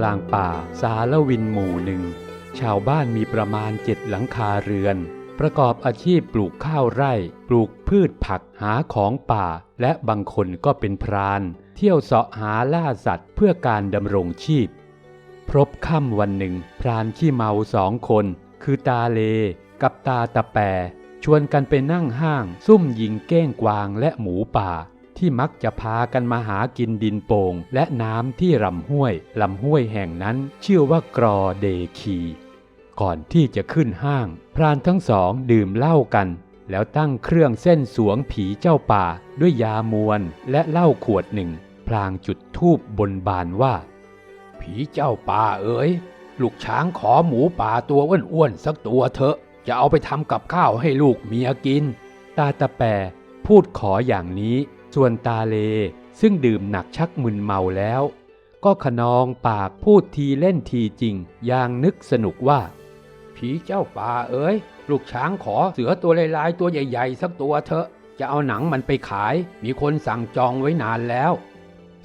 กลางป่าสารวินหมู่หนึ่ง ชาวบ้านมีประมาณเจ็ดหลังคาเรือน ประกอบอาชีพปลูกข้าวไร่ ปลูกพืชผักหาของป่า และบางคนก็เป็นพรานเที่ยวเสาะหาล่าสัตว์เพื่อการดำรงชีพ พรบค่ำวันหนึ่ง พรานขี้เมาสองคน คือตาเลกับตาตะแปชวนกันไปนั่งห้าง ซุ่มยิงเก้งกวางและหมูป่า ที่มักจะพากันมาหากินดินโป่งและน้ำที่ลำห้วยลำห้วยแห่งนั้นชื่อว่ากรอเดคี ก่อนที่จะขึ้นห้าง พรานทั้งสองดื่มเหล้ากัน แล้วตั้งเครื่องเส้นสวงผีเจ้าป่าด้วยยามวนและเหล้าขวดหนึ่ง พลางจุดทูบบนบานว่า ผีเจ้าป่าเอ๋ยลูกช้างขอหมูป่าตัวอ้วนๆสักตัวเถอะ จะเอาไปทำกับข้าวให้ลูกเมียกิน ตาตะแปรพูดขออย่างนี้ ส่วนตาเลซึ่งดื่มหนักชักมึนเมาแล้ว ก็ขนองปากพูดทีเล่นทีจริง อย่างนึกสนุกว่า ผีเจ้าป่าเอ๋ยลูกช้างขอเสือตัวลายๆตัวใหญ่ๆ สักตัวเถอะ จะเอาหนังมันไปขาย มีคนสั่งจองไว้นานแล้ว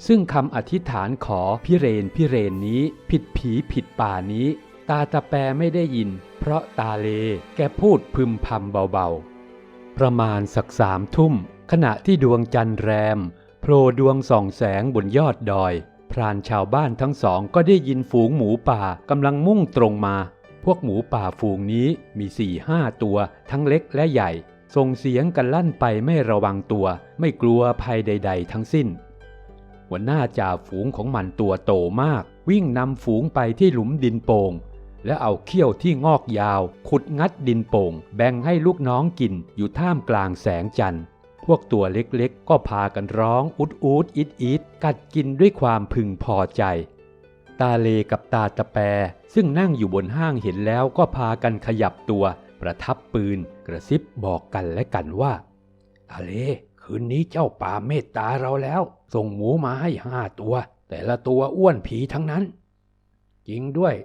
ซึ่งคำอธิษฐานขอพิเรนพิเรนนี้ ผิดผีผิดป่านี้ ตาตะแปรไม่ได้ยิน เพราะตาเลแกพูดพึมพำเบาๆ ประมาณสักสามทุ่ม ขณะที่ดวงจันทร์แรมโผล่ดวงส่องแสงบนยอดดอย พรานชาวบ้านทั้งสองก็ได้ยินฝูงหมูป่ากำลังมุ่งตรงมา พวกหมูป่าฝูงนี้มีสี่ห้าตัวทั้งเล็กและใหญ่ ส่งเสียงกันลั่นไปไม่ระวังตัว ไม่กลัวภัยใด ๆ ทั้งสิ้น หัวหน้าจ่าฝูงของมันตัวโตมาก วิ่งนำฝูงไปที่หลุมดินโป่งและเอาเขี้ยวที่งอกยาว ขุดงัดดินโป่ง แบ่งให้ลูกน้องกินอยู่ท่ามกลางแสงจันทร์ พวกตัวเล็กๆ ก็พากันร้องอุดอูดอิดอิดกัดกินด้วยความพึงพอใจ ตาเลกับตาตะแปซึ่งนั่งอยู่บนห้างเห็นแล้วก็พากันขยับตัว ประทับปืนกระซิบบอกกันและกันว่าทะเล คืนนี้เจ้าป่าเมตตาเราแล้ว ส่งหมูมาให้ห้าตัว แต่ละตัวอ้วนผีทั้งนั้น จริงด้วย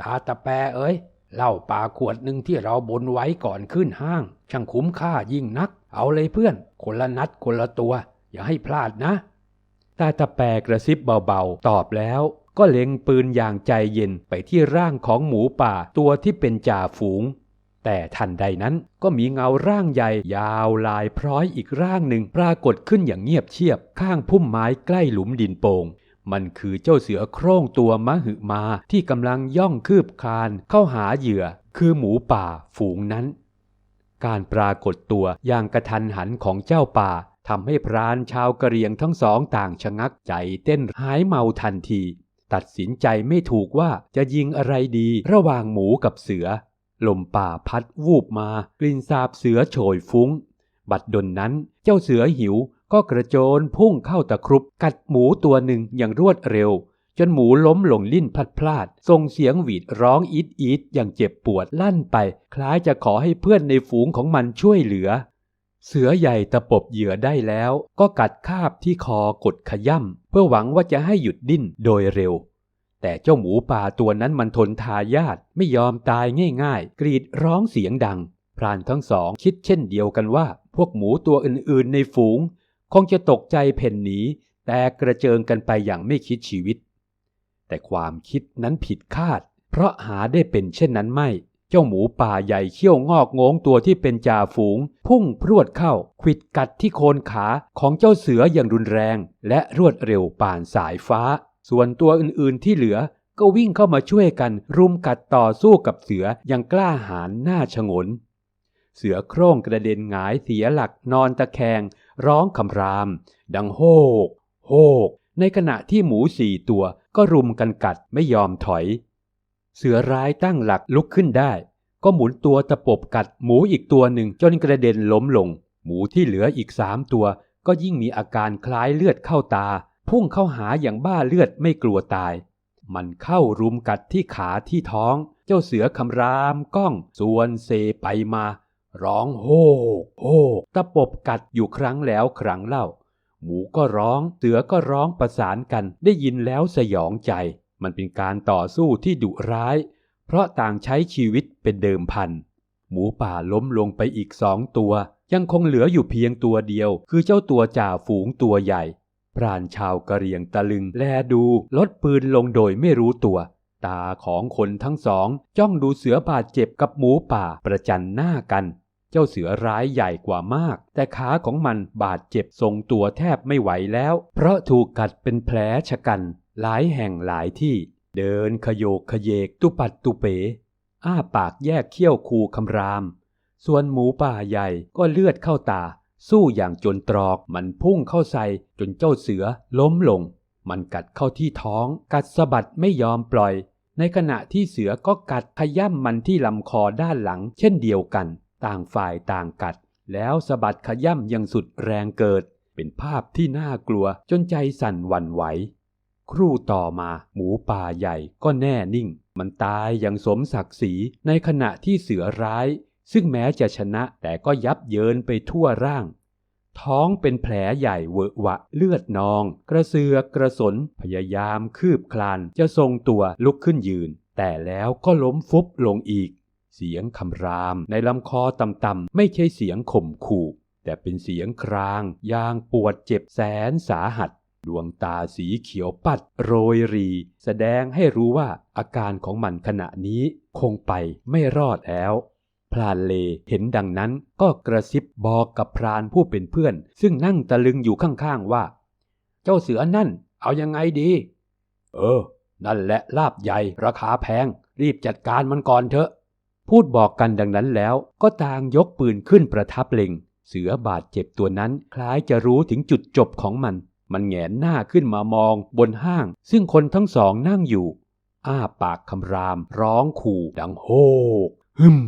ตาตะแปเอ้ย เหล้าป่าขวดหนึ่งที่เราบนไว้ก่อนขึ้นห้าง ช่างคุ้มค่ายิ่งนัก เอาเลยเพื่อน คนละนัดคนละตัว อย่าให้พลาดนะตาตะแปรกระซิบเบาๆ ตอบแล้ว ก็เล็งปืนอย่างใจเย็นไปที่ร่างของหมูป่าตัวที่เป็นจ่าฝูง แต่ทันใดนั้นก็มีเงาร่างใหญ่ยาวลายพร้อยอีกร่างหนึ่งปรากฏขึ้นอย่างเงียบเชียบข้างพุ่มไม้ใกล้หลุมดินโปง่ง มันคือเจ้าเสือโคร่งตัวมหึมาที่กำลังย่องคืบคลานเข้าหาเหยื่อ คือหมูป่าฝูงนั้น การปรากฏตัวอย่างกระทันหันของเจ้าป่าทำให้พรานชาวกะเหรียงทั้งสองต่างชะงักใจเต้นหายเมาทันที ตัดสินใจไม่ถูกว่าจะยิงอะไรดีระหว่างหมูกับเสือ ลมป่าพัดวูบมากลิ่นสาบเสือโชยฟุ้ง บัดดลนั้นเจ้าเสือหิว ก็กระโจนพุ่งเข้าตะครุบกัดหมูตัวหนึ่งอย่างรวดเร็ว จนหมูล้มลงลิ้นพลัดพลาดส่งเสียงหวีดร้องอีดอีดอย่างเจ็บปวดลั่นไป คล้ายจะขอให้เพื่อนในฝูงของมันช่วยเหลือ เสือใหญ่ตะปบเหยื่อได้แล้ว ก็กัดคาบที่คอกดขย่ำเพื่อหวังว่าจะให้หยุดดิ้นโดยเร็วแต่เจ้าหมูป่าตัวนั้นมันทนทายาทไม่ยอมตายง่ายๆ กรีดร้องเสียงดัง พรานทั้งสองคิดเช่นเดียวกันว่า พวกหมูตัวอื่นๆในฝูง คงจะตกใจเพ่นหนีแต่กระเจิงกันไปอย่างไม่คิดชีวิต แต่ความคิดนั้นผิดคาด เพราะหาได้เป็นเช่นนั้นไม่ เจ้าหมูป่าใหญ่เขี้ยวงอกงงตัวที่เป็นจ่าฝูง พุ่งพรวดเข้าขวิดกัดที่โคนขาของเจ้าเสืออย่างรุนแรง และรวดเร็วป่านสายฟ้า ส่วนตัวอื่นๆที่เหลือก็วิ่งเข้ามาช่วยกันรุมกัดต่อสู้กับเสืออย่างกล้าหาญหน้าชงน เสือโคร่งกระเด็นหงายเสียหลักนอนตะแคง ร้องคำราม ดังโฮก โฮก ในขณะที่หมูสี่ตัวก็รุมกันกัดไม่ยอมถอย เสือร้ายตั้งหลักลุกขึ้นได้ ก็หมุนตัวตะปบกัดหมูอีกตัวหนึ่งจนกระเด็นล้มลง หมูที่เหลืออีกสามตัว ก็ยิ่งมีอาการคล้ายเลือดเข้าตา พุ่งเข้าหาอย่างบ้าเลือดไม่กลัวตาย มันเข้ารุมกัดที่ขาที่ท้อง เจ้าเสือคำรามก้องส่วนเซไปมา ร้องโฮกโฮกตะปบกัดอยู่ครั้งแล้วครั้งเล่า หมูก็ร้องเสือก็ร้องประสานกันได้ยินแล้วสยองใจ มันเป็นการต่อสู้ที่ดุร้าย เพราะต่างใช้ชีวิตเป็นเดิมพัน หมูป่าล้มลงไปอีกสองตัว ยังคงเหลืออยู่เพียงตัวเดียว คือเจ้าตัวจ่าฝูงตัวใหญ่ พรานชาวกะเหรียงตะลึงแลดูลดปืนลงโดยไม่รู้ตัว ตาของคนทั้งสองจ้องดูเสือบาดเจ็บกับหมูป่าประจันหน้ากัน เจ้าเสือร้ายใหญ่กว่ามาก แต่ขาของมันบาดเจ็บทรงตัวแทบไม่ไหวแล้ว เพราะถูกกัดเป็นแผลชะกัน หลายแห่งหลายที่ เดินขยโยกขยเยกตุปัดตุเป๋ อ้าปากแยกเขี้ยวคูคำราม ส่วนหมูป่าใหญ่ก็เลือดเข้าตา สู้อย่างจนตรอกมันพุ่งเข้าใส่จนเจ้าเสือล้มลง มันกัดเข้าที่ท้อง กัดสะบัดไม่ยอมปล่อย ในขณะที่เสือก็กัดขย่ำมันที่ลำคอด้านหลัง เช่นเดียวกัน ต่างฝ่ายต่างกัด แล้วสะบัดขย่ำยังสุดแรงเกิด เป็นภาพที่น่ากลัวจนใจสั่นหวั่นไหว ครู่ต่อมาหมูป่าใหญ่ก็แน่นิ่ง มันตายอย่างสมศักดิ์ศรีในขณะที่เสือร้ายซึ่งแม้จะชนะแต่ก็ยับเยินไปทั่วร่าง ท้องเป็นแผลใหญ่เวอะหวะเลือดนอง กระเสือกกระสนพยายามคืบคลานจะทรงตัวลุกขึ้นยืน แต่แล้วก็ล้มฟุบลงอีก เสียงคำรามในลำคอต่ำๆไม่ใช่เสียงข่มขู่แต่เป็นเสียงครางยางปวดเจ็บแสนสาหัส ดวงตาสีเขียวปัดโรยรี แสดงให้รู้ว่าอาการของมันขณะนี้คงไปไม่รอดแล้ว พลานเลเห็นดังนั้นก็กระซิบบอกกับพรานผู้เป็นเพื่อน ซึ่งนั่งตะลึงอยู่ข้างๆว่า เจ้าเสือนั่น เอายังไงดี เออ นั่นแหละลาบใหญ่ราคาแพง รีบจัดการมันก่อนเถอะ พูดบอกกันดังนั้นแล้ว ก็ต่างยกปืนขึ้นประทับเล็ง เสือบาดเจ็บตัวนั้น คล้ายจะรู้ถึงจุดจบของมัน มันแหงนหน้าขึ้นมามองบนห้าง ซึ่งคนทั้งสองนั่งอยู่ อ้าปากคำราม ร้องขู่ดังโฮกฮึม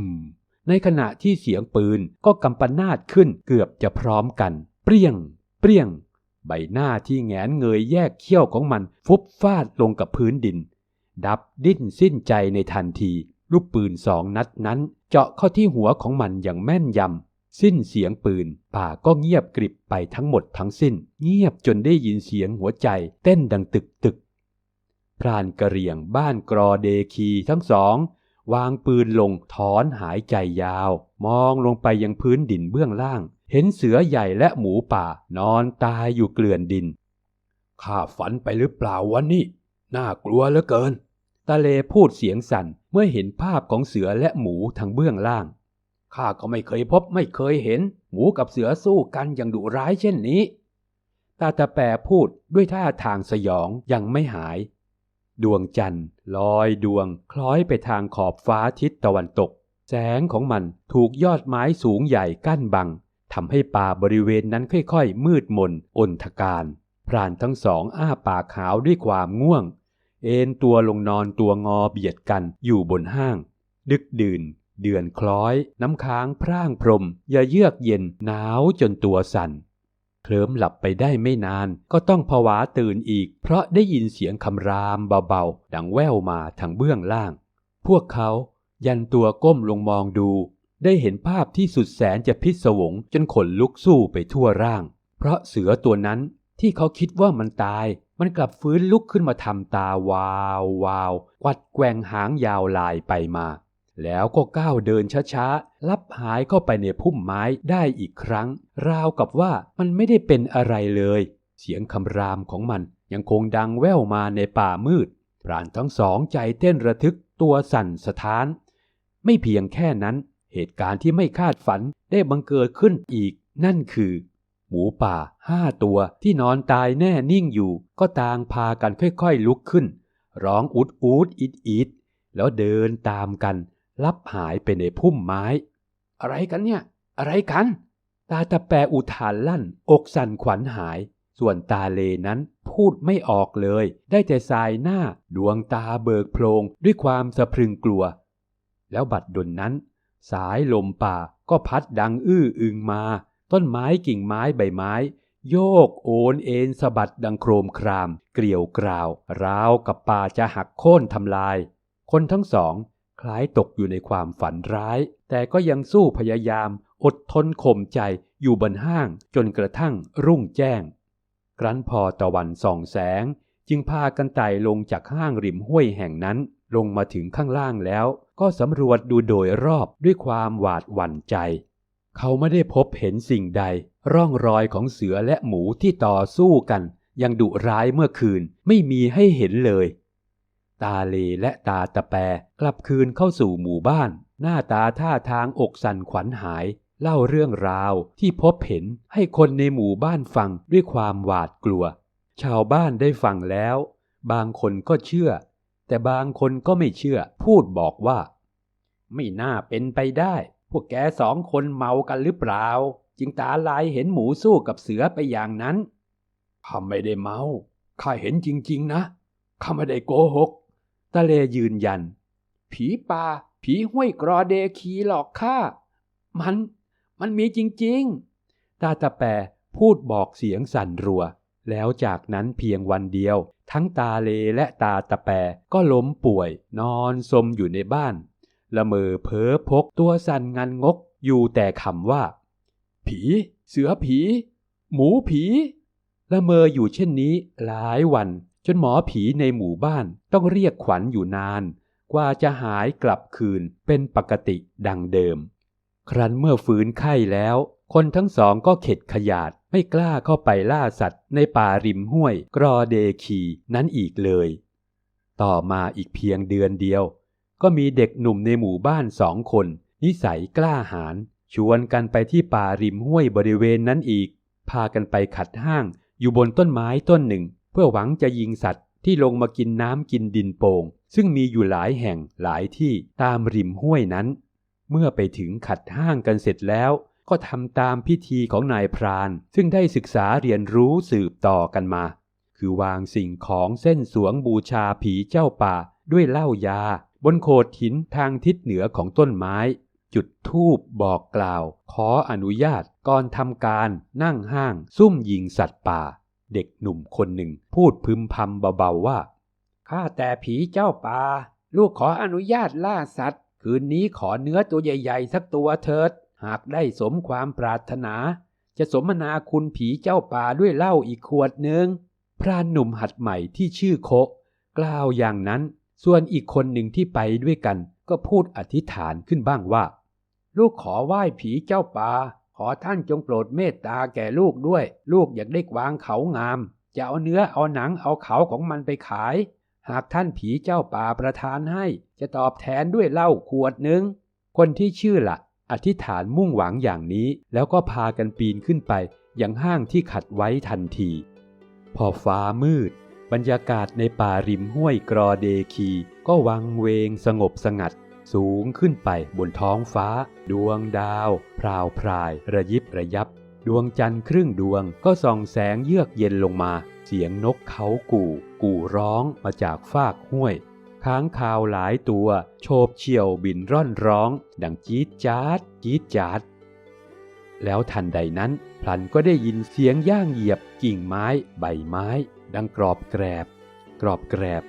ในขณะที่เสียงปืนก็กำปนาดขึ้นเกือบจะพร้อมกัน เปรี้ยง เปรี้ยง ใบหน้าที่แงนเงยแยกเขี้ยวของมันฟุบฟาดลงกับพื้นดิน ดับดิ้นสิ้นใจในทันที ลูกปืนสองนัดนั้น เจาะเข้าที่หัวของมันอย่างแม่นยำ สิ้นเสียงปืน ป่าก็เงียบกริบไปทั้งหมดทั้งสิ้น เงียบจนได้ยินเสียงหัวใจ เต้นดังตึกตึกพรานกระเรียงบ้านกรอเดคีทั้งสอง วางปืนลงถอนหายใจยาว มองลงไปยังพื้นดินเบื้องล่าง เห็นเสือใหญ่และหมูป่านอนตายอยู่เกลื่อนดิน ข้าฝันไปหรือเปล่าวะนี่ น่ากลัวเหลือเกินตาเลพูดเสียงสั่นเมื่อเห็นภาพของเสือและหมูทางเบื้องล่าง ข้าก็ไม่เคยพบไม่เคยเห็น หมูกับเสือสู้กันอย่างดุร้ายเช่นนี้ ตาตาแปรพูดด้วยท่าทางสยองยังไม่หาย ดวงจันทร์ลอยดวง คล้อยไปทางขอบฟ้าทิศตะวันตก แสงของมันถูกยอดไม้สูงใหญ่กั้นบังทำให้ป่าบริเวณนั้นค่อยๆ มืดมนอนทการพรานทั้งสองอ้าปากขาวด้วยความง่วง เอนตัวลงนอนตัวงอเบียดกันอยู่บนห้าง ดึกดื่น เดือนคล้อย น้ำค้างพร่างพรมอย่าเยือกเย็นหนาวจนตัวสั่น เคลิ้มหลับไปได้ไม่นาน ก็ต้องผวาตื่นอีก เพราะได้ยินเสียงคำรามเบาๆ ดังแว่วมาทางเบื้องล่าง พวกเขายันตัวก้มลงมองดู ได้เห็นภาพที่สุดแสนจะพิศวงจนขนลุกสู้ไปทั่วร่าง เพราะเสือตัวนั้นที่เขาคิดว่ามันตาย มันกลับฟื้นลุกขึ้นมาทำตาวาววาว กวัดแกว่งหางยาวลายไปมา แล้วก็ก้าวเดินช้าๆ ลับหายเข้าไปในพุ่มไม้ได้อีกครั้ง ราวกับว่ามันไม่ได้เป็นอะไรเลย เสียงคำรามของมันยังคงดังแว่วมาในป่ามืด พรานทั้งสองใจเต้นระทึกตัวสั่นสะท้าน ไม่เพียงแค่นั้น เหตุการณ์ที่ไม่คาดฝันได้บังเกิดขึ้นอีก นั่นคือ หมูป่าห้าตัวที่นอนตายแน่นิ่งอยู่ ก็ต่างพากันค่อยๆลุกขึ้น ร้องอุดอูดอิดอิดแล้วเดินตามกัน ลับหายไปในพุ่มไม้ อะไรกันเนี่ย อะไรกัน ตาตะแปอุทานลั่น อกสั่นขวัญหาย ส่วนตาเลนั้นพูดไม่ออกเลย ได้แต่สายหน้าดวงตาเบิกโพลงด้วยความสะพรึงกลัว แล้วบัดดลนั้น สายลมป่าก็พัดดังอื้ออึงมา ต้นไม้กิ่งไม้ใบไม้ โยกโอนเอ็นสะบัดดังโครมคราม เกลียวกราว ราวกับป่าจะหักโค่นทำลาย คนทั้งสอง คล้ายตกอยู่ในความฝันร้าย แต่ก็ยังสู้พยายาม อดทนข่มใจอยู่บนห้างจนกระทั่งรุ่งแจ้ง ครั้นพอตะวันส่องแสง จึงพากันไต่ลงจากห้างริมห้วยแห่งนั้น ลงมาถึงข้างล่างแล้ว ก็สำรวจดูโดยรอบด้วยความหวาดหวั่นใจ เขาไม่ได้พบเห็นสิ่งใด ร่องรอยของเสือและหมูที่ต่อสู้กัน ยังดุร้ายเมื่อคืนไม่มีให้เห็นเลย ตาเลและตาตะแปกลับคืนเข้าสู่หมู่บ้าน หน้าตาท่าทางอกสั่นขวัญหาย เล่าเรื่องราวที่พบเห็นให้คนในหมู่บ้านฟังด้วยความหวาดกลัว ชาวบ้านได้ฟังแล้ว บางคนก็เชื่อ แต่บางคนก็ไม่เชื่อ พูดบอกว่า ไม่น่าเป็นไปได้ พวกแกสองคนเมากันหรือเปล่า จึงตาลายเห็นหมูสู้กับเสือไปอย่างนั้นข้าไม่ได้เมา ข้าเห็นจริง ๆ นะ ข้าไม่ได้โกหก ตะเลยืนยัน ผีป่า ผีห้วยกรอเดคีหลอกข้า มัน มันมีจริงตาตะแปพูดบอกเสียงสั่นรัว แล้วจากนั้นเพียงวันเดียว ทั้งตาเลและตาตะแปก็ล้มป่วย นอนสมอยู่ในบ้าน ละเมอเพ้อพกตัวสั่นงันงกอยู่แต่คำว่า ผี เสือผี หมูผี ละเมออยู่เช่นนี้หลายวัน จนหมอผีในหมู่บ้านต้องเรียกขวัญอยู่นาน กว่าจะหายกลับคืนเป็นปกติดังเดิม ครั้นเมื่อฟื้นไข้แล้ว คนทั้งสองก็เข็ดขยาดไม่กล้าเข้าไปล่าสัตว์ในป่าริมห้วยกรอเดคีนั้นอีกเลย ต่อมาอีกเพียงเดือนเดียว ก็มีเด็กหนุ่มในหมู่บ้านสองคน นิสัยกล้าหาญชวนกันไปที่ป่าริมห้วยบริเวณนั้นอีก พากันไปขัดห้างอยู่บนต้นไม้ต้นหนึ่ง เพื่อหวังจะยิงสัตว์ที่ลงมากินน้ำกินดินโป่งซึ่งมีอยู่หลายแห่งหลายที่ตามริมห้วยนั้น เมื่อไปถึงขัดห้างกันเสร็จแล้ว ก็ทำตามพิธีของนายพราน ซึ่งได้ศึกษาเรียนรู้สืบต่อกันมา คือวางสิ่งของเส้นสวงบูชาผีเจ้าป่า ด้วยเหล้ายา บนโขดหินทางทิศเหนือของต้นไม้ จุดธูปบอกกล่าว ขออนุญาตก่อนทำการนั่งห้างซุ่มยิงสัตว์ป่า เด็กหนุ่มคนหนึ่ง พูดพึมพำเบาๆว่า ข้าแต่ผีเจ้าป่า ลูกขออนุญาตล่าสัตว์ คืนนี้ขอเนื้อตัวใหญ่ๆ สักตัวเถิด หากได้สมความปรารถนา จะสมนาคุณผีเจ้าป่าด้วยเหล้าอีกขวดหนึ่งพรานหนุ่มหัดใหม่ที่ชื่อโคกล่าวอย่างนั้น ส่วนอีกคนหนึ่งที่ไปด้วยกัน ก็พูดอธิษฐานขึ้นบ้างว่า ลูกขอไหว้ผีเจ้าป่า อท่านจงโปรดเมตตาแก่ลูกด้วย ลูกอยากได้กวางเขางาม จะเอาเนื้อเอาหนังเอาเขาของมันไปขาย หากท่านผีเจ้าป่าประทานให้ จะตอบแทนด้วยเหล้าขวดหนึ่ง คนที่ชื่อละอธิษฐานมุ่งหวังอย่างนี้ แล้วก็พากันปีนขึ้นไป ยังห้างที่ขัดไว้ทันที พอฟ้ามืด บรรยากาศในป่าริมห้วยกรอเดคี ก็วังเวงสงบสงัด สูงขึ้นไปบนท้องฟ้า ดวงดาว พราวพราย ระยิบระยับ ดวงจันทร์ครึ่งดวงก็ส่องแสงเยือกเย็นลงมา เสียงนกเขากู่ กู่ร้องมาจากฟากห้วย ค้างคาวหลายตัว โฉบเฉี่ยวบินร่อนร้อง ดังจี๊ดจ๊าดจี๊ดจ๊าดแล้วทันใดนั้นพลันก็ได้ยินเสียงย่างเหยียบกิ่งไม้ ใบไม้ ดังกรอบแกรบ กรอบแกรบ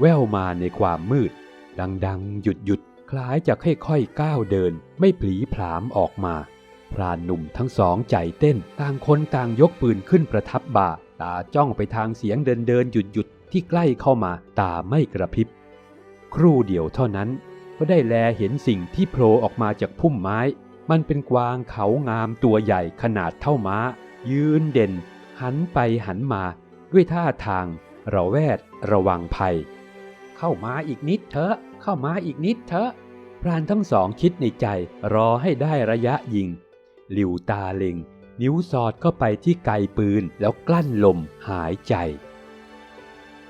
แว่วมาในความมืด ดังดังหยุดหยุด คล้ายจะค่อยๆก้าวเดิน ไม่ผลีผลามออกมา พรานหนุ่มทั้งสองใจเต้น ต่างคนต่างยกปืนขึ้นประทับบ่า ตาจ้องไปทางเสียงเดินเดินหยุดหยุดที่ใกล้เข้ามาตาไม่กระพริบ ครู่เดียวเท่านั้น ก็ได้แลเห็นสิ่งที่โผล่ออกมาจากพุ่มไม้ มันเป็นกวางเขางามตัวใหญ่ขนาดเท่าม้า ยืนเด่น หันไปหันมา ด้วยท่าทางระแวดระวังภัย เข้ามาอีกนิดเถอะ เข้ามาอีกนิดเถอะ พรานทั้งสองคิดในใจรอให้ได้ระยะยิง หลิวตาเล็ง นิ้วสอดเข้าไปที่ไกปืนแล้วกลั้นลมหายใจ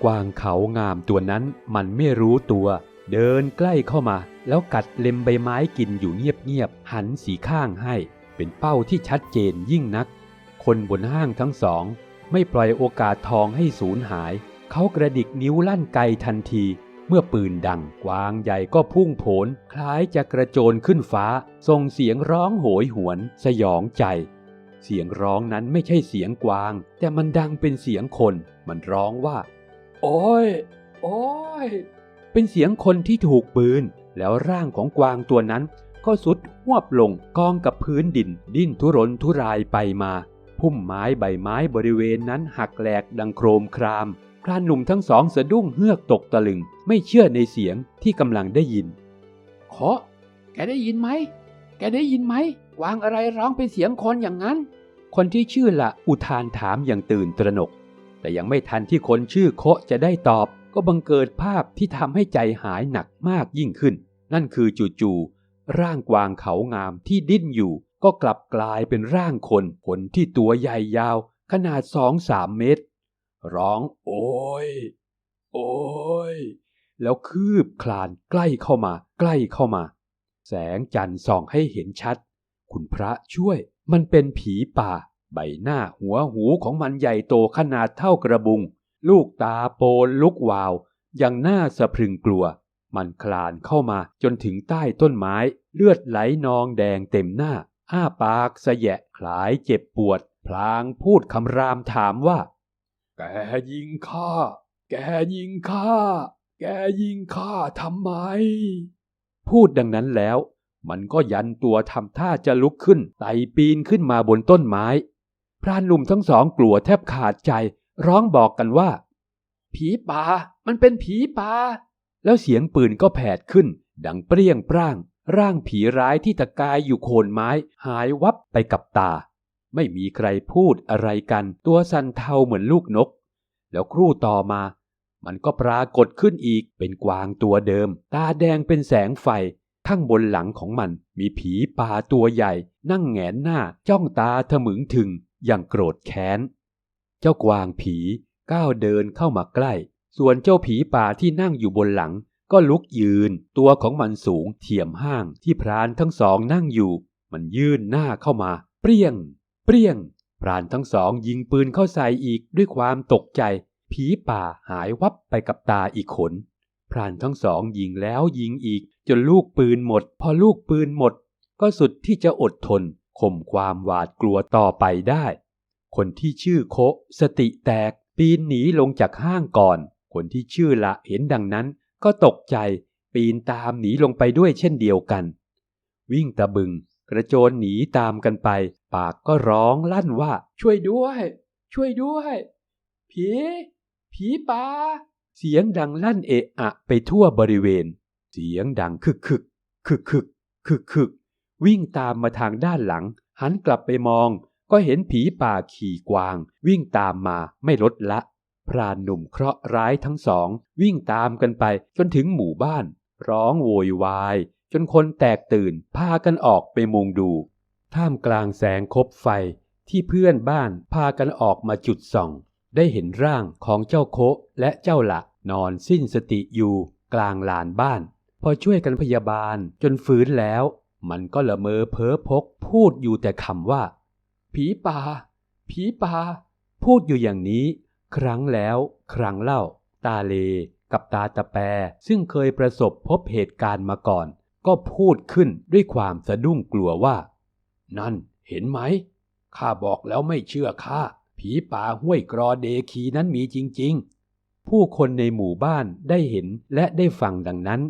กวางเขางามตัวนั้นมันไม่รู้ตัว เดินใกล้เข้ามา แล้วกัดเล็มใบไม้กินอยู่เงียบๆหันสีข้างให้ เป็นเป้าที่ชัดเจนยิ่งนัก คนบนห้างทั้งสอง ไม่ปล่อยโอกาสทองให้สูญหาย เขากระดิกนิ้วลั่นไกทันที เมื่อปืนดังกวางใหญ่ก็พุ่งโผนคล้ายจะกระโจนขึ้นฟ้า ส่งเสียงร้องโหยหวน สยองใจ เสียงร้องนั้นไม่ใช่เสียงกวาง แต่มันดังเป็นเสียงคน มันร้องว่า โอ้ย โอ้ย เป็นเสียงคนที่ถูกปืน แล้วร่างของกวางตัวนั้น ก็สุดหวบลงกองกับพื้นดิน ดิ้นทุรนทุรายไปมาพุ่มไม้ใบไม้บริเวณนั้นหักแหลกดังโครมคราม พรานหนุ่มทั้งสองสะดุ้งเฮือกตกตะลึง ไม่เชื่อในเสียงที่กำลังได้ยิน ขอ แกได้ยินไหม แกได้ยินไหมกวางอะไรร้องเป็นเสียงคนอย่างนั้น คนที่ชื่อละอุทานถามอย่างตื่นตระหนก แต่ยังไม่ทันที่คนชื่อโคะจะได้ตอบ ก็บังเกิดภาพที่ทำให้ใจหายหนักมากยิ่งขึ้น นั่นคือจู่ๆร่างกวางเขางามที่ดิ้นอยู่ ก็กลับกลายเป็นร่างคน คนที่ตัวใหญ่ยาว ขนาดสองสามเมตร ร้องโอยโอ้ย แล้วคืบคลานใกล้เข้ามา ใกล้เข้ามา แสงจันทร์ส่องให้เห็นชัด คุณพระช่วย มันเป็นผีป่า ใบหน้าหัวหูของมันใหญ่โตขนาดเท่ากระบุง ลูกตาโปนลุกวาว ยังหน้าสะพรึงกลัว มันคลานเข้ามาจนถึงใต้ต้นไม้ เลือดไหลนองแดงเต็มหน้า อ้าปากสะแยะคลายเจ็บปวด พลางพูดคำรามถามว่า แกยิงข้า แกยิงข้า แกยิงข้าทำไม พูดดังนั้นแล้ว มันก็ยันตัวทำท่าจะลุกขึ้น ไต่ปีนขึ้นมาบนต้นไม้ พรานหนุ่มทั้งสองกลัวแทบขาดใจ ร้องบอกกันว่า ผีป่า มันเป็นผีป่า แล้วเสียงปืนก็แผดขึ้น ดังเปรี้ยงปร้าง ร่างผีร้ายที่ตะกายอยู่โคนไม้ หายวับไปกับตา ไม่มีใครพูดอะไรกัน ตัวสันเทาเหมือนลูกนก แล้วครู่ต่อมา มันก็ปรากฏขึ้นอีกเป็นกวางตัวเดิม ตาแดงเป็นแสงไฟ ข้างบนหลังของมัน มีผีป่าตัวใหญ่ นั่งแงนหน้าจ้องตาทะมึงถึงอย่างโกรธแค้น เจ้ากวางผีก้าวเดินเข้ามาใกล้ ส่วนเจ้าผีป่าที่นั่งอยู่บนหลัง ก็ลุกยืน ตัวของมันสูงเทียมห้างที่พรานทั้งสองนั่งอยู่ มันยื่นหน้าเข้ามา เปรี้ยง เปรี้ยง พรานทั้งสองยิงปืนเข้าใส่อีกด้วยความตกใจ ผีป่าหายวับไปกับตาอีกขน พรานทั้งสองยิงแล้วยิงอีก จนลูกปืนหมด พอลูกปืนหมด ก็สุดที่จะอดทนข่มความหวาดกลัวต่อไปได้ คนที่ชื่อโคสติแตกปีนหนีลงจากห้างก่อน คนที่ชื่อละเห็นดังนั้น ก็ตกใจปีนตามหนีลงไปด้วยเช่นเดียวกัน วิ่งตะบึง กระโจนหนีตามกันไป ปากก็ร้องลั่นว่า ช่วยด้วย ช่วยด้วย ผี ผีป่าเสียงดังลั่นเอะอะไปทั่วบริเวณ เสียงดังคึกคึกคึกคึกคึกคึกวิ่งตามมาทางด้านหลัง หันกลับไปมอง ก็เห็นผีป่าขี่กวาง วิ่งตามมาไม่ลดละ พรานหนุ่มเคราะห์ร้ายทั้งสอง วิ่งตามกันไปจนถึงหมู่บ้าน ร้องโวยวาย นคนแตกตื่นพากันออกไปมุงดู ท่ามกลางแสงคบไฟที่เพื่อนบ้านพากันออกมาจุดส่อง ได้เห็นร่างของเจ้าโคและเจ้าละนอนสิ้นสติอยู่กลางลานบ้าน พอช่วยกันพยาบาลจนฟื้นแล้ว มันก็ละเมอเพ้อพกพูดอยู่แต่คำว่า ผีป่า ผีป่า พูดอยู่อย่างนี้ ครั้งแล้วครั้งเล่า ตาเลกับตาตะแปซึ่งเคยประสบพบเหตุการณ์มาก่อน ก็พูดขึ้นด้วยความสะดุ้งกลัวว่า นั่นเห็นไหม ข้าบอกแล้วไม่เชื่อข้า ผีป่าห้วยกรอเดคีนั้นมีจริง ๆ ผู้คนในหมู่บ้านได้เห็นและได้ฟังดังนั้น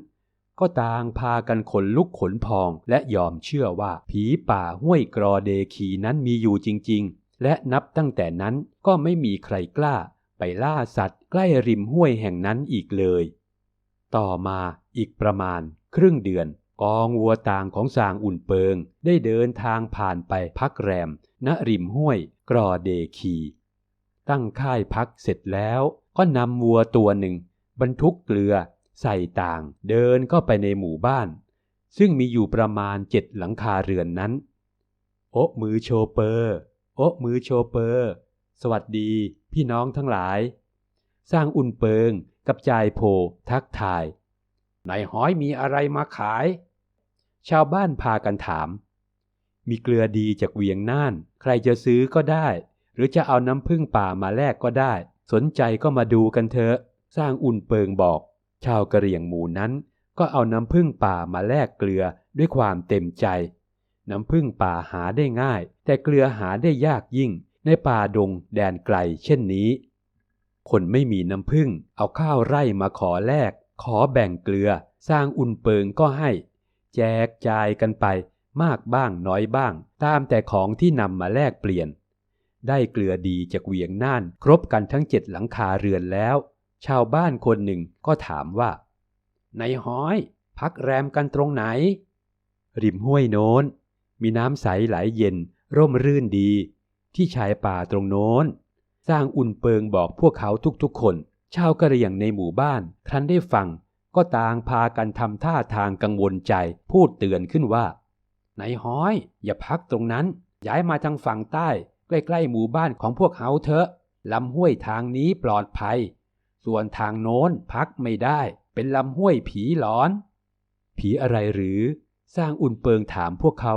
ก็ต่างพากันขนลุกขนพองและยอมเชื่อว่าผีป่าห้วยกรอเดคีนั้นมีอยู่จริง ๆ และนับตั้งแต่นั้นก็ไม่มีใครกล้าไปล่าสัตว์ใกล้ริมห้วยแห่งนั้นอีกเลย ต่อมาอีกประมาณครึ่งเดือน กองวัวต่างของสางอุ่นเปิง ได้เดินทางผ่านไปพักแรม ณริมห้วย กรอเดคี ตั้งค่ายพักเสร็จแล้วก็นำวัวตัวหนึ่ง บรรทุกเกลือ ใส่ต่างเดินเข้าไปในหมู่บ้าน ซึ่งมีอยู่ประมาณเจ็ดหลังคาเรือนนั้น โอะมือโชเปอร์ โอะมือโชเปอร์ สวัสดี พี่น้องทั้งหลาย สร้างอุ่นเปิงกับจายโพทักทายนายห้อยมีอะไรมาขาย ชาวบ้านพากันถาม มีเกลือดีจากเวียงน่าน ใครจะซื้อก็ได้ หรือจะเอาน้ำพึ่งป่ามาแลกก็ได้ สนใจก็มาดูกันเถอะ สร้างอุ่นเปิงบอก ชาวกะเหรี่ยงหมู่นั้น ก็เอาน้ำพึ่งป่ามาแลกเกลือด้วยความเต็มใจ น้ำพึ่งป่าหาได้ง่าย แต่เกลือหาได้ยากยิ่ง ในป่าดงแดนไกลเช่นนี้ คนไม่มีน้ำพึ่งเอาข้าวไร่มาขอแลก ขอแบ่งเกลือ สร้างอุ่นเปิงก็ให้ แจกจ่ายกันไปมากบ้างน้อยบ้าง ตามแต่ของที่นำมาแลกเปลี่ยน ได้เกลือดีจากเวียงน่าน ครบกันทั้งเจ็ดหลังคาเรือนแล้ว ชาวบ้านคนหนึ่งก็ถามว่า ในห้อย พักแรมกันตรงไหน ริมห้วยโน้น มีน้ำใสไหลเย็น ร่มรื่นดี ที่ชายป่าตรงโน้น สร้างอุ่นเปิงบอกพวกเขาทุกๆคน ชาวกะเหรี่ยงในหมู่บ้านครั้นได้ฟัง ก็ต่างพากันทำท่าทางกังวลใจพูดเตือนขึ้นว่านายห้อย อย่าพักตรงนั้น ย้ายมาทางฝั่งใต้ ใกล้ๆหมู่บ้านของพวกเขาเถอะลำห้วยทางนี้ปลอดภัย ส่วนทางโน้นพักไม่ได้ เป็นลำห้วยผีหลอน ผีอะไรหรือ สร้างอุ่นเปิงถามพวกเขา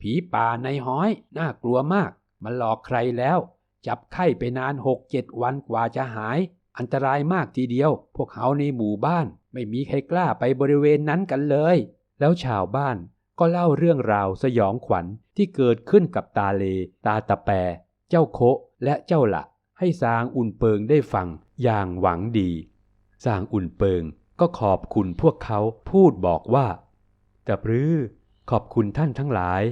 ผีป่าในห้อย น่ากลัวมาก มันหลอกใครแล้ว จับไข้ไปนานหกเจ็ดวันกว่าจะหาย อันตรายมากทีเดียว พวกเขาในหมู่บ้านไม่มีใครกล้าไปบริเวณนั้นกันเลย แล้วชาวบ้านก็เล่าเรื่องราวสยองขวัญที่เกิดขึ้นกับตาเล ตาตะแป เจ้าโคและเจ้าละให้สางอุ่นเปิงได้ฟังอย่างหวังดี สางอุ่นเปิงก็ขอบคุณพวกเขาพูดบอกว่าแต่ปรือขอบคุณท่านทั้งหลาย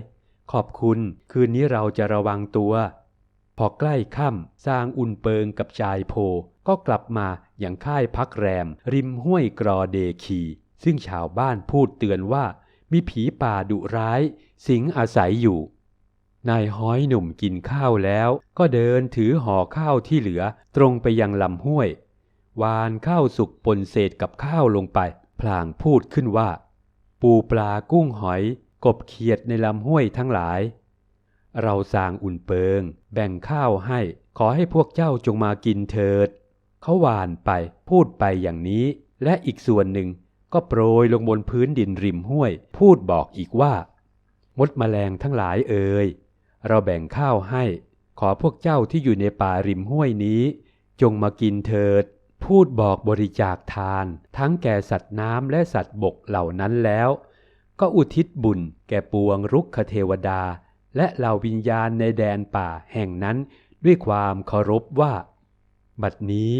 ขอบคุณคืนนี้เราจะระวังตัว พอใกล้ค่ำสางอุ่นเปิงกับชายโพ ก็กลับมาอย่างค่ายพักแรม ริมห้วยกรอเดคี ซึ่งชาวบ้านพูดเตือนว่ามีผีป่าดุร้าย สิงอาศัยอยู่ นายห้อยหนุ่มกินข้าวแล้ว ก็เดินถือห่อข้าวที่เหลือตรงไปยังลำห้วย วานข้าวสุกปนเศษกับข้าวลงไป พลางพูดขึ้นว่า ปูปลากุ้งหอย กบเขียดในลำห้วยทั้งหลาย เราสร้างอุ่นเปิง แบ่งข้าวให้ขอให้พวกเจ้าจงมากินเถิด เขาหวานไปพูดไปอย่างนี้ และอีกส่วนหนึ่งก็โปรยลงบนพื้นดินริมห้วย พูดบอกอีกว่า มดแมลงทั้งหลายเอ่ยเราแบ่งข้าวให้ ขอพวกเจ้าที่อยู่ในป่าริมห้วยนี้ จงมากินเถิด พูดบอกบริจาคทาน ทั้งแก่สัตว์น้ำและสัตว์บกเหล่านั้นแล้ว ก็อุทิศบุญแก่ปวงรุกขเทวดา และเหล่าวิญญาณในแดนป่าแห่งนั้นด้วยความเคารพว่า บัดนี้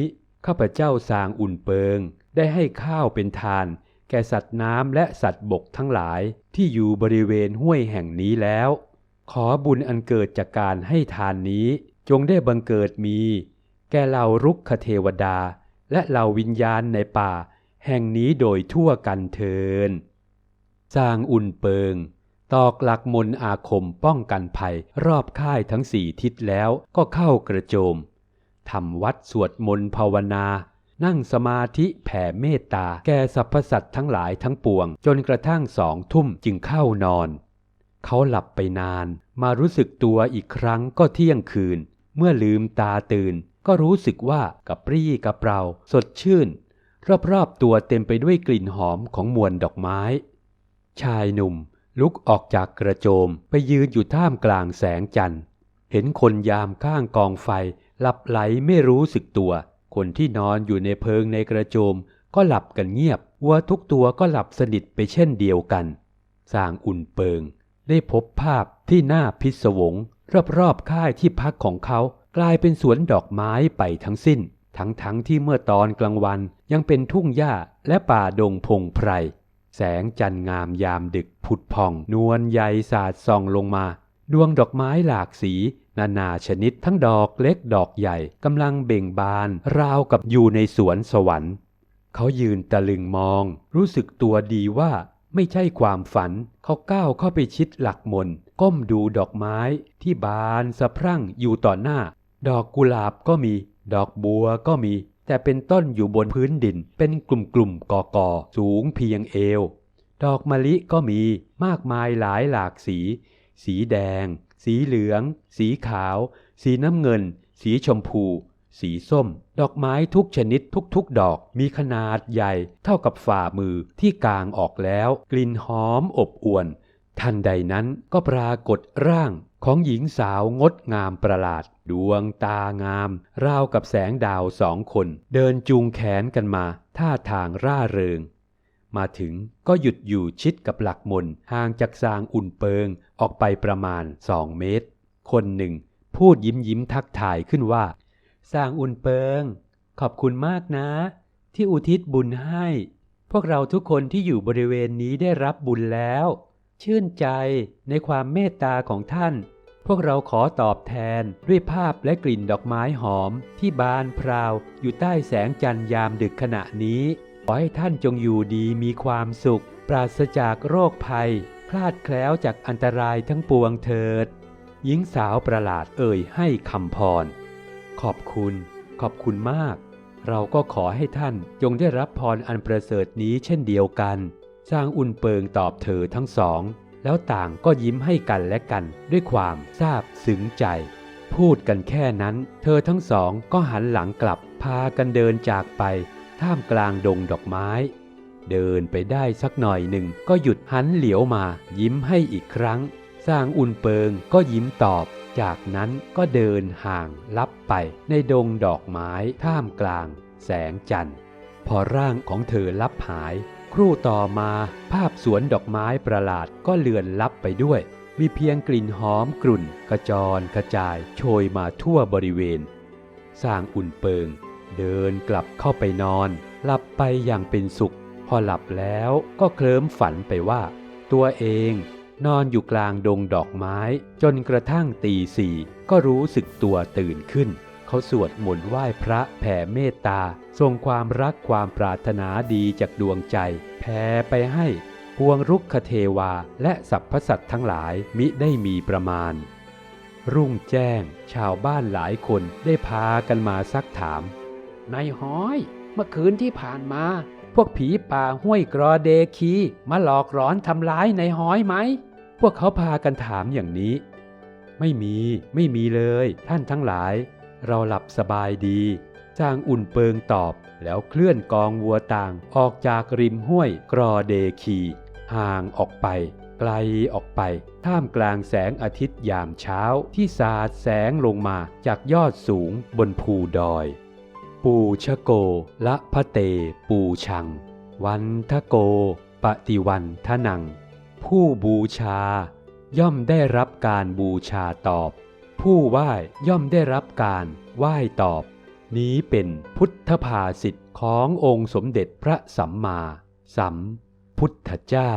ข้าพเจ้าสางอุ่นเปิง ได้ให้ข้าวเป็นทาน แก่สัตว์น้ำและสัตว์บกทั้งหลายที่อยู่บริเวณห้วยแห่งนี้แล้ว ขอบุญอันเกิดจากการให้ทานนี้ จงได้บังเกิดมี แก่เหล่ารุกขเทวดา และเหล่าวิญญาณในป่า แห่งนี้โดยทั่วกันเทินสร้างอุ่นเปิง ตอกหลักมนอาคมป้องกันภัยรอบค่ายทั้งสี่ทิศแล้วก็เข้ากระโจม ทำวัดสวดมนต์ภาวนา นั่งสมาธิแผ่เมตตา แก่สรรพสัตว์ทั้งหลายทั้งปวง จนกระทั่งสองทุ่มจึงเข้านอน เขาหลับไปนาน มารู้สึกตัวอีกครั้งก็เที่ยงคืน เมื่อลืมตาตื่น ก็รู้สึกว่ากับปรี้กับเปราสดชื่น รอบๆตัวเต็มไปด้วยกลิ่นหอมของมวลดอกไม้ ชายหนุ่มลุกออกจากกระโจมไปยืนอยู่ท่ามกลางแสงจันทร์ เห็นคนยามข้างกองไฟ หลับไหลไม่รู้สึกตัว คนที่นอนอยู่ในเพิงในกระโจม ก็หลับกันเงียบวัวทุกตัวก็หลับสนิทไปเช่นเดียวกันสร้างอุ่นเปิง ได้พบภาพที่น่าพิศวง รอบๆค่ายที่พักของเขากลายเป็นสวนดอกไม้ไปทั้งสิ้น ทั้งๆทที่เมื่อตอนกลางวันยังเป็นทุ่งหญ้าและป่าดงพงไพร แสงจันทร์งามยามดึกผุดผ่อง นวลใยสาดส่องลงมา ดวงดอกไม้หลากสี นานาชนิดทั้งดอกเล็กดอกใหญ่กำลังเบ่งบาน ราวกับอยู่ในสวนสวรรค์ เขายืนตะลึงมอง รู้สึกตัวดีว่าไม่ใช่ความฝัน เขาก้าวเข้าไปชิดหลักมน ก้มดูดอกไม้ที่บานสะพรั่งอยู่ต่อหน้า ดอกกุหลาบก็มี ดอกบัวก็มี แต่เป็นต้นอยู่บนพื้นดิน เป็นกลุ่มๆกอกอสูงเพียงเอว ดอกมะลิก็มีมากมายหลายหลากสี สีแดง สีเหลือง สีขาว สีน้ำเงิน สีชมพู สีส้ม ดอกไม้ทุกชนิดทุกๆ ดอกมีขนาดใหญ่เท่ากับฝ่ามือที่กางออกแล้ว กลิ่นหอมอบอวน ทันใดนั้นก็ปรากฏร่างของหญิงสาวงดงามประหลาด ดวงตางาม ราวกับแสงดาวสองคน เดินจูงแขนกันมา ท่าทางร่าเริง มาถึงก็หยุดอยู่ชิดกับหลักมนห่างจากสางอุ่นเปิงออกไปประมาณสองเมตร คนหนึ่ง พูดยิ้มยิ้มทักทายขึ้นว่าสร้างอุ่นเปิง ขอบคุณมากนะ ที่อุทิศบุญให้ พวกเราทุกคนที่อยู่บริเวณนี้ได้รับบุญแล้ว ชื่นใจในความเมตตาของท่าน พวกเราขอตอบแทนด้วยภาพและกลิ่นดอกไม้หอมที่บานพราวอยู่ใต้แสงจันทร์ยามดึกขณะนี้ ขอให้ท่านจงอยู่ดีมีความสุข ปราศจากโรคภัย คลาดแคล้วจากอันตรายทั้งปวงเถิด หญิงสาวประหลาดเอ่ยให้คำพร ขอบคุณ ขอบคุณมาก เราก็ขอให้ท่านจงได้รับพรอันประเสริฐนี้เช่นเดียวกัน สร้างอุ่นเปิงตอบเธอทั้งสอง แล้วต่างก็ยิ้มให้กันและกันด้วยความซาบซึ้งใจพูดกันแค่นั้น เธอทั้งสองก็หันหลังกลับพากันเดินจากไป ท่ามกลางดงดอกไม้ เดินไปได้สักหน่อยหนึ่งก็หยุดหันเหลียวมายิ้มให้อีกครั้ง สร้างอุ่นเปิงก็ยิ้มตอบ จากนั้นก็เดินห่างลับไปในดงดอกไม้ท่ามกลางแสงจันทร์ พอร่างของเธอลับหาย ครู่ต่อมาภาพสวนดอกไม้ประหลาดก็เลือนลับไปด้วย มีเพียงกลิ่นหอมกลุ่นกระจรกระจายโชยมาทั่วบริเวณ สร้างอุ่นเปิง เดินกลับเข้าไปนอน หลับไปอย่างเป็นสุข พอหลับแล้วก็เคลิ้มฝันไปว่า ตัวเองนอนอยู่กลางดงดอกไม้ จนกระทั่งตีสี่ก็รู้สึกตัวตื่นขึ้น เขาสวดมนต์ไหว้พระแผ่เมตตาส่งความรักความปรารถนาดีจากดวงใจ แผ่ไปให้พวงรุกขเทวาและสรรพสัตทั้งหลายมิได้มีประมาณ รุ่งแจ้ง ชาวบ้านหลายคนได้พากันมาซักถาม นายห้อย เมื่อคืนที่ผ่านมา พวกผีป่าห้วยกรอเดคีมาหลอกหลอนทำร้ายนายห้อยไหม พวกเขาพากันถามอย่างนี้ ไม่มีไม่มีเลย ท่านทั้งหลาย เราหลับสบายดีจางอุ่นเปิงตอบแล้วเคลื่อนกองวัวต่างออกจากริมห้วยกรอเดคีห่างออกไป ไกลออกไป ท่ามกลางแสงอาทิตย์ยามเช้าที่สาดแสงลงมาจากยอดสูงบนภูดอย ปูชะโก ละพะเต ปูชัง วันทะโก ปฏิวันทนัง ผู้บูชา ย่อมได้รับการบูชาตอบ ผู้ไหว้ย่อมได้รับการไหว้ตอบ นี้เป็นพุทธภาษิตขององค์สมเด็จพระสัมมาสัมพุทธเจ้า